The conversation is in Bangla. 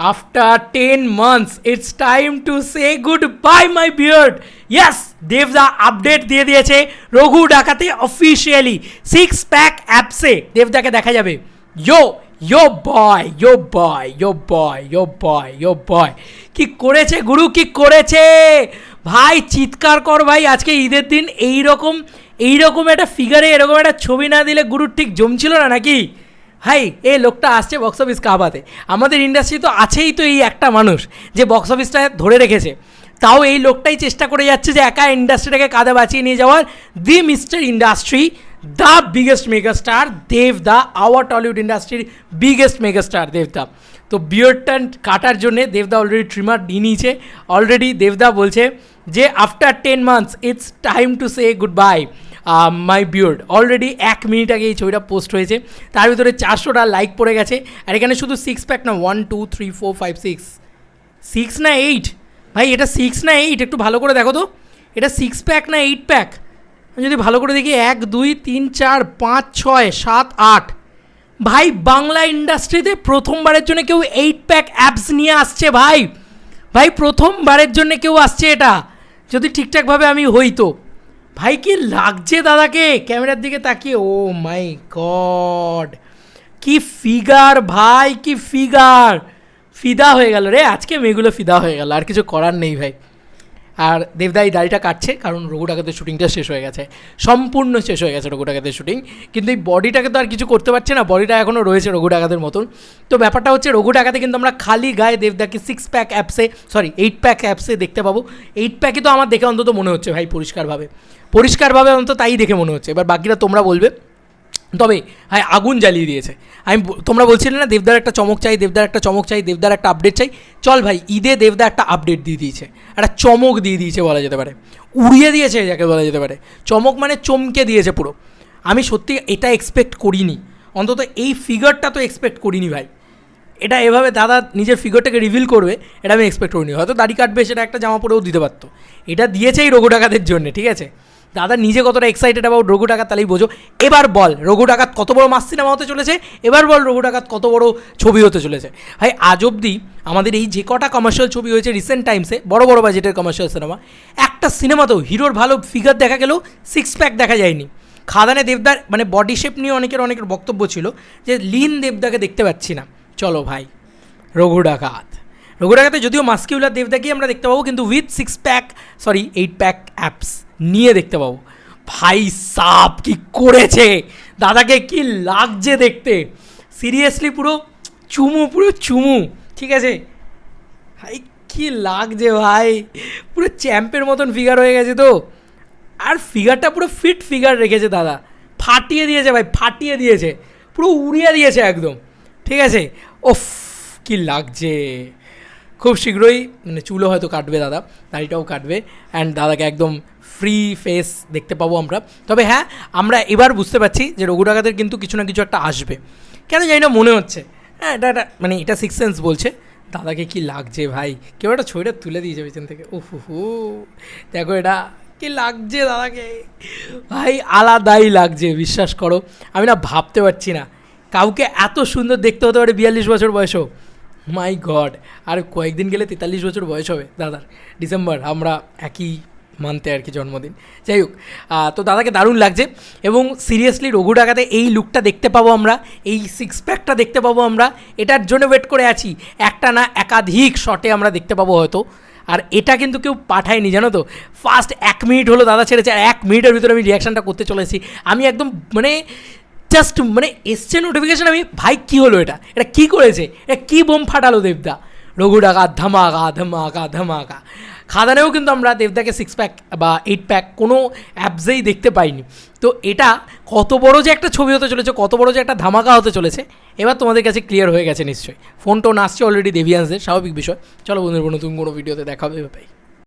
After 10 months, it's time to say goodbye, my beard. Yes, দেবদা আপডেট দিয়ে দিয়েছে রঘু ডাকাতে অফিসিয়ালি সিক্স প্যাক অ্যাপসে দেবদাকে দেখা যাবে। ইয়ো ইয়ো বয় ইয়ো বয় ইয়ো বয় ইয়ো বয় ইয়ো বয় কি করেছে গুরু? কি করেছে? ভাই চিৎকার কর ভাই আজকে ঈদের দিন এই রকম এই রকম একটা ফিগারে এরকম একটা ছবি না দিলে গুরুর ঠিক জমছিল না নাকি? হাই, এই লোকটা আসছে বক্স অফিস কাবাতে আমাদের ইন্ডাস্ট্রি তো আছেই তো এই একটা মানুষ যে বক্স অফিসটা ধরে রেখেছে। তাও এই লোকটাই চেষ্টা করে যাচ্ছে যে একা ইন্ডাস্ট্রিটাকে কাঁধে বাঁচিয়ে নিয়ে যাওয়ার। The mister industry the biggest megastar দেবদা আওয়ার টলিউড ইন্ডাস্ট্রির বিগেস্ট মেগাস্টার দেবদা তো বিয়ারটা কাটার জন্যে দেবদা অলরেডি ট্রিমার নিয়ে নিয়েছে। অলরেডি দেবদা বলছে যে after ten months it's time to say good bye my beard already এক মিনিট আগে এই ছবিটা পোস্ট হয়েছে। তার ভিতরে চারশোটা লাইক পড়ে গেছে। আর এখানে শুধু সিক্স প্যাক না one two three four five six six না এইট ভাই, এটা সিক্স না এইট একটু ভালো করে দেখো তো। এটা সিক্স প্যাক না এইট প্যাক আমি যদি ভালো করে দেখি, এক, দুই, তিন, চার, পাঁচ, ছয়, সাত, আট। ভাই, বাংলা ইন্ডাস্ট্রিতে প্রথমবারের জন্য কেউ এইট প্যাক অ্যাপস নিয়ে আসছে ভাই। ভাই, প্রথমবারের জন্য কেউ আসছে এটা। যদি ঠিকঠাকভাবে আমি হই তো। ভাই, কি লাগছে দাদাকে? ক্যামেরার দিকে তাকিয়ে, ও মাই গড। কি ফিগার ভাই, কি ফিগার। ফিদা হয়ে গেল রে, আজকে মেয়েগুলো ফিদা হয়ে গেল, আর কিছু করার নেই ভাই। আর দেবদা এই দাড়িটা কাটছে, কারণ রঘু ডাকাতের শুটিংটা শেষ হয়ে গেছে। সম্পূর্ণ শেষ হয়ে গেছে রঘু ডাকাতের শুটিং কিন্তু এই বডিটাকে তো আর কিছু করতে পারছে না বডিটা এখনও রয়েছে রঘু ডাকাতের মতন। তো ব্যাপারটা হচ্ছে রঘু ডাকাতে কিন্তু আমরা খালি গায়ে দেবদাকে সিক্স প্যাক অ্যাপসে সরি এইট প্যাক অ্যাপসে দেখতে পাবো। এইট প্যাকই তো আমার দেখে অন্তত মনে হচ্ছে ভাই, পরিষ্কারভাবে। পরিষ্কারভাবে অন্তত তাই দেখে মনে হচ্ছে। এবার বাকিরা তোমরা বলবে। তবে হ্যাঁ আগুন জ্বালিয়ে দিয়েছে। আমি তোমরা বলছিলে না, দেবদার একটা চমক চাই, দেবদার একটা চমক চাই, দেবদার একটা আপডেট চাই। চল ভাই, ঈদে দেবদা একটা আপডেট দিয়ে দিয়েছে। একটা চমক দিয়ে দিয়েছে বলা যেতে পারে। উড়িয়ে দিয়েছে যাকে বলা যেতে পারে। চমক মানে চমকে দিয়েছে পুরো। আমি সত্যি এটা এক্সপেক্ট করিনি। অন্তত এই ফিগারটা তো এক্সপেক্ট করিনি ভাই। এটা এভাবে দাদা নিজের ফিগারটাকে রিভিল করবে, এটা আমি এক্সপেক্ট করিনি। হয়তো দাড়ি কাটবে, সেটা একটা জামা পরেও দিতে পারতো। এটা দিয়েছে এই রঘু ডাকাতের জন্য, ঠিক আছে? দাদা নিজে কতটা এক্সাইটেড অ্যাবাউট রঘু ডাকাত তাহলেই বোঝো। এবার বল, রঘু ডাকাত কত বড় মাস সিনেমা হতে চলেছে? এবার বল, রঘু ডাকাত কত বড় ছবি হতে চলেছে? ভাই, আজ অবধি আমাদের এই যে কটা কমার্শিয়াল ছবি হয়েছে রিসেন্ট টাইমসে বড় বড় বাজেটের কমার্শিয়াল সিনেমা একটা সিনেমাতেও হিরোর ভালো ফিগার দেখা গেলেও সিক্স প্যাক দেখা যায়নি। খাদানে দেবদার মানে বডি শেপ নিয়ে অনেকের অনেকের বক্তব্য ছিল যে, লিন দেবদাকে দেখতে পাচ্ছি না। চলো ভাই, রঘু ডাকাত। রঘু ডাকাতে যদিও মাস্কিউলার দেবদাকেই আমরা দেখতে পাবো, কিন্তু with six pack sorry eight pack abs নিয়ে দেখতে পাবো। ভাই সাপ কি করেছে? দাদাকে কি লাগছে দেখতে? সিরিয়াসলি পুরো চুমু পুরো চুমু, ঠিক আছে? ভাই কি লাগছে ভাই? পুরো চ্যাম্পের মতন ফিগার হয়ে গেছে তো। আর ফিগারটা পুরো ফিট ফিগার রেখেছে দাদা। ফাটিয়ে দিয়েছে ভাই, ফাটিয়ে দিয়েছে। পুরো উড়িয়ে দিয়েছে একদম, ঠিক আছে? ওফ, কি লাগছে। খুব শীঘ্রই মানে চুলও হয়তো কাটবে দাদা দাড়িটাও কাটবে অ্যান্ড দাদাকে একদম ফ্রি ফেস দেখতে পাবো আমরা। তবে হ্যাঁ আমরা এবার বুঝতে পারছি যে রঘু ডাকাতের কিন্তু কিছু না কিছু একটা আসবে। কেন জানি না মনে হচ্ছে। হ্যাঁ এটা এটা মানে এটা সিক্স সেন্স বলছে। দাদাকে কি লাগছে ভাই? কেউ একটা ছবিটা তুলে দিয়েছে পেছন থেকে। উফ হু। দেখো এটা, কি লাগছে দাদাকে? ভাই, আলাদাই লাগছে, বিশ্বাস করো। আমি না ভাবতে পারছি না। কাউকে এত সুন্দর দেখতে হতে পারে বিয়াল্লিশ বছর বয়সেও। মাই গড আর কয়েকদিন গেলে তেতাল্লিশ বছর বয়স হবে, দাদার। ডিসেম্বর, আমরা একই মানতে আর কি জন্মদিন। যাই হোক তো দাদাকে দারুণ লাগছে এবং সিরিয়াসলি রঘু ডাকাতে এই লুকটা দেখতে পাবো আমরা, এই সিক্স প্যাকটা দেখতে পাবো আমরা। এটার জন্য ওয়েট করে আছি। একটা না একাধিক শটে আমরা দেখতে পাবো হয়তো। আর এটা কিন্তু কেউ পাঠায়নি, জানো তো? ফার্স্ট এক মিনিট হলো দাদা ছেড়েছে, আর এক মিনিটের ভিতরে আমি রিয়াকশানটা করতে চলেছি। আমি একদম মানে জাস্ট মানে এসছে নোটিফিকেশন আমি, ভাই কী হলো এটা? এটা কী করেছে? এটা কী বোম ফাটালো দেবদা? রঘু ডাকা, ধামাকা ধামাকা ধামাকা। খাদানেও কিন্তু আমরা দেবদাকে সিক্স প্যাক বা এইট প্যাক কোনো অ্যাপসেই দেখতে পাইনি। তো এটা কত বড় যে একটা ছবি হতে চলেছে, কত বড় যে একটা ধামাকা হতে চলেছে, এবার তোমাদের কাছে ক্লিয়ার হয়ে গেছে নিশ্চয়ই। ফোন টোন আসছে অলরেডি দেভিয়ান্সদের স্বাভাবিক বিষয়। চলো বন্ধুর, নতুন কোনো ভিডিওতে দেখা হবে ভাই